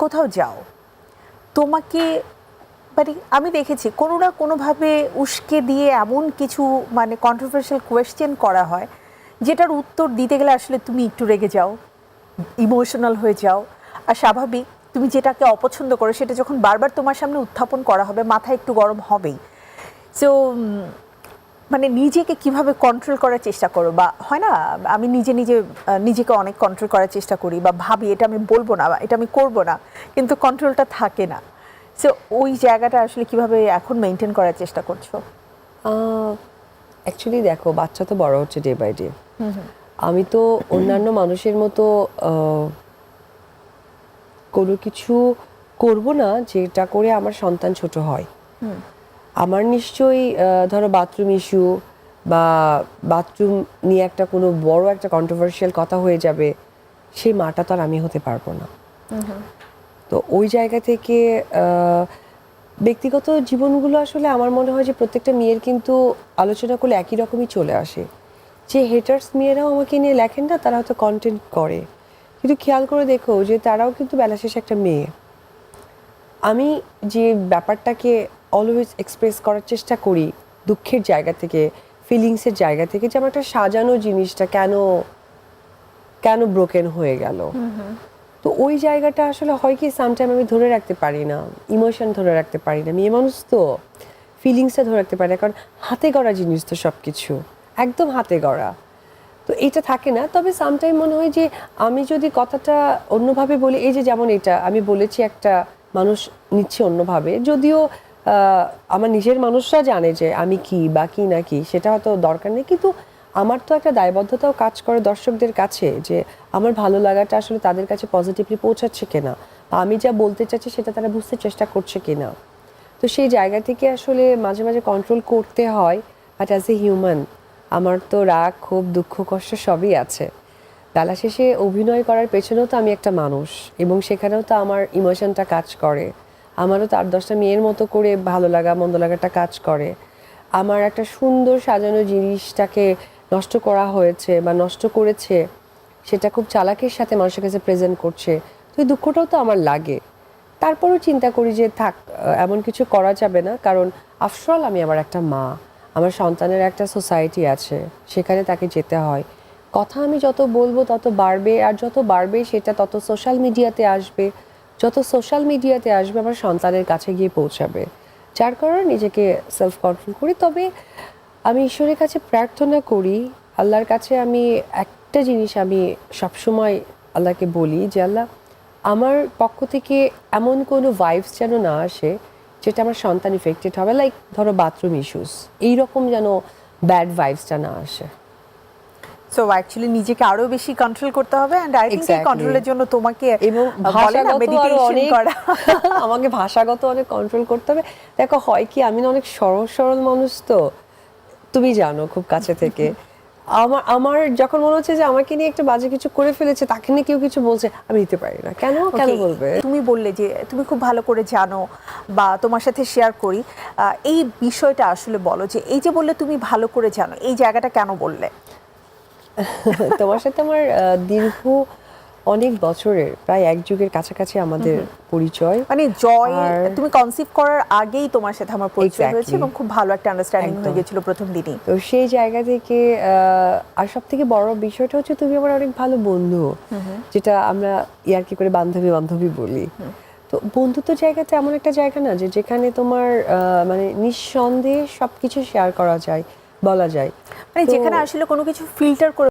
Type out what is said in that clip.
কোথাও যাও, তোমাকে মানে আমি দেখেছি কোনো না কোনোভাবে উস্কে দিয়ে এমন কিছু মানে কন্ট্রোভার্সিয়াল কোয়েশ্চেন করা হয়, যেটার উত্তর দিতে গেলে আসলে তুমি একটু রেগে যাও ইমোশনাল হয়ে যাও। আর স্বাভাবিক, তুমি যেটাকে অপছন্দ করো, সেটা যখন বারবার তোমার সামনে উত্থাপন করা হবে, মাথা একটু গরম হবেই। সো মানে নিজেকে কীভাবে কন্ট্রোল করার চেষ্টা করো? বা হয় না? আমি নিজে নিজে নিজেকে অনেক কন্ট্রোল করার চেষ্টা করি বা ভাবি এটা আমি বলব না বা এটা আমি করব না কিন্তু কন্ট্রোলটা থাকে না। সো ওই জায়গাটা আসলে কীভাবে এখন মেনটেন করার চেষ্টা করছ? অ্যাকচুয়ালি দেখো বাচ্চা তো বড় হচ্ছে ডে বাই ডে আমি তো অন্যান্য মানুষের মতো কোনো কিছু করব না যেটা করে আমার সন্তান ছোট হয়। আমার নিশ্চয়ই ধরো বাথরুম ইস্যু বা বাথরুম নিয়ে একটা কোনো বড় একটা কন্ট্রোভার্সিয়াল কথা হয়ে যাবে সেই মাটা তো আর আমি হতে পারব না। তো ওই জায়গা থেকে ব্যক্তিগত জীবনগুলো আসলে আমার মনে হয় যে প্রত্যেকটা মেয়ের কিন্তু আলোচনা করলে একই রকমই চলে আসে। যে হেটার্স মেয়েরাও আমাকে নিয়ে লেখেন না তারা হয়তো কন্টেন্ট করে। কিন্তু খেয়াল করে দেখো যে তারাও কিন্তু বেলা শেষে একটা মেয়ে। আমি যে ব্যাপারটাকে অলওয়েজ এক্সপ্রেস করার চেষ্টা করি দুঃখের জায়গা থেকে ফিলিংসের জায়গা থেকে যে আমার একটা সাজানো জিনিসটা কেন কেন ব্রোকেন হয়ে গেল। তো ওই জায়গাটা আসলে হয় কি সামটাইম আমি ধরে রাখতে পারি না ইমোশন ধরে রাখতে পারি না। মেয়ে মানুষ তো ফিলিংসটা ধরে রাখতে পারি না কারণ হাতে গড়া জিনিস তো সব কিছু একদম হাতে গড়া। তো এটা থাকে না তবে সামটাইম মনে হয় যে আমি যদি কথাটা অন্যভাবে বলি এই যে যেমন এটা আমি বলেছি একটা মানুষ নিচ্ছে অন্যভাবে যদিও আমার নিজের মানুষরা জানে যে আমি কি বা কি না কি, সেটা হয়তো দরকার নেই। কিন্তু আমার তো একটা দায়বদ্ধতাও কাজ করে দর্শকদের কাছে যে আমার ভালো লাগাটা আসলে তাদের কাছে পজিটিভলি পৌঁছাচ্ছে কিনা আমি যা বলতে চাচ্ছি সেটা তারা বুঝতে চেষ্টা করছে কিনা। তো সেই জায়গা থেকে আসলে মাঝে মাঝে কন্ট্রোল করতে হয় বাট অ্যাজ এ হিউম্যান আমার তো রাগ খুব দুঃখ, কষ্ট সবই আছে। বেলা শেষে অভিনয় করার পেছনেও তো আমি একটা মানুষ এবং সেখানেও তো আমার ইমোশনটা কাজ করে। আমারও তার দশটা মেয়ের মতো করে ভালো লাগা, মন্দ লাগাটা কাজ করে। আমার একটা সুন্দর সাজানো জিনিসটাকে নষ্ট করা হয়েছে বা নষ্ট করেছে, সেটা খুব চালাকের সাথে মানুষের কাছে প্রেজেন্ট করছে, তো এই দুঃখটাও তো আমার লাগে। তারপরেও চিন্তা করি যে থাক, এমন কিছু করা যাবে না, কারণ আফসরল আমি আমার একটা মা, আমার সন্তানের একটা সোসাইটি আছে, সেখানে তাকে যেতে হয়। কথা আমি যত বলব তত বাড়বে, আর যত বাড়বে সেটা তত সোশ্যাল মিডিয়াতে আসবে। যত সোশ্যাল মিডিয়াতে আসবে, আমার সন্তানের কাছে গিয়ে পৌঁছাবে। যার কারণে নিজেকে সেলফ কন্ট্রোল করি। তবে আমি ঈশ্বরের কাছে প্রার্থনা করি, আল্লাহর কাছে আমি একটা জিনিস আমি সবসময় আল্লাহকে বলি যে, আল্লাহ, আমার পক্ষ থেকে এমন কোনো ভাইবস যেন না আসে, যেটা আমার সন্তান ইফেক্টেড হবে। লাইক ধরো বাথরুম ইস্যুস এইরকম যেন ব্যাড ভাইবসটা না আসে। সো অ্যাকচুয়ালি নিজেকে আরও বেশি কন্ট্রোল করতে হবে এন্ড আই থিংক এই. কন্ট্রোলের জন্য তোমাকে এবং ভাষাগত মেডিটেশন করা। আমাকে ভাষাগত অনেক কন্ট্রোল করতে হবে। দেখো হয় কি আমি না অনেক সরল সরল মানুষ তো তুমি জানো খুব কাছে থেকে। আমার আমার যখন মনে হচ্ছে যে আমাকে নিয়ে একটা বাজে কিছু করে ফেলেছে তাকে নিয়ে কেউ কিছু বলছে আমি নিতে পারি না। কেন? কেন বলবে? তুমি বললে যে তুমি খুব ভালো করে জানো বা তোমার সাথে শেয়ার করি এই বিষয়টা আসলে বলো যে এই যে বললে তুমি ভালো করে জানো এই জায়গাটা কেন বললে? তোমার সাথে আমার দীর্ঘ অনেক বছরের প্রায় এক যুগের কাছাকাছি আমাদের পরিচয়। মানে জয় তুমি কনসিভ করার আগেই তোমার সাথে আমার পরিচয় হয়েছে এবং খুব ভালো একটা আন্ডারস্ট্যান্ডিং হয়ে। গেছিল প্রথম দিনই। তো সেই জায়গা থেকে আর সব থেকে বড় বিষয়টা হচ্ছে তুমি আমার অনেক ভালো বন্ধু যেটা আমরা ইয়ার্কি করে বান্ধবী বান্ধবী বলি। তো বন্ধুত্ব জায়গাতে এমন একটা জায়গা না যে যেখানে তোমার মানে নিঃসন্দেহে সবকিছু শেয়ার করা যায় বলা যায়। মানে যেখানে আসলে কোনো কিছু ফিল্টার করে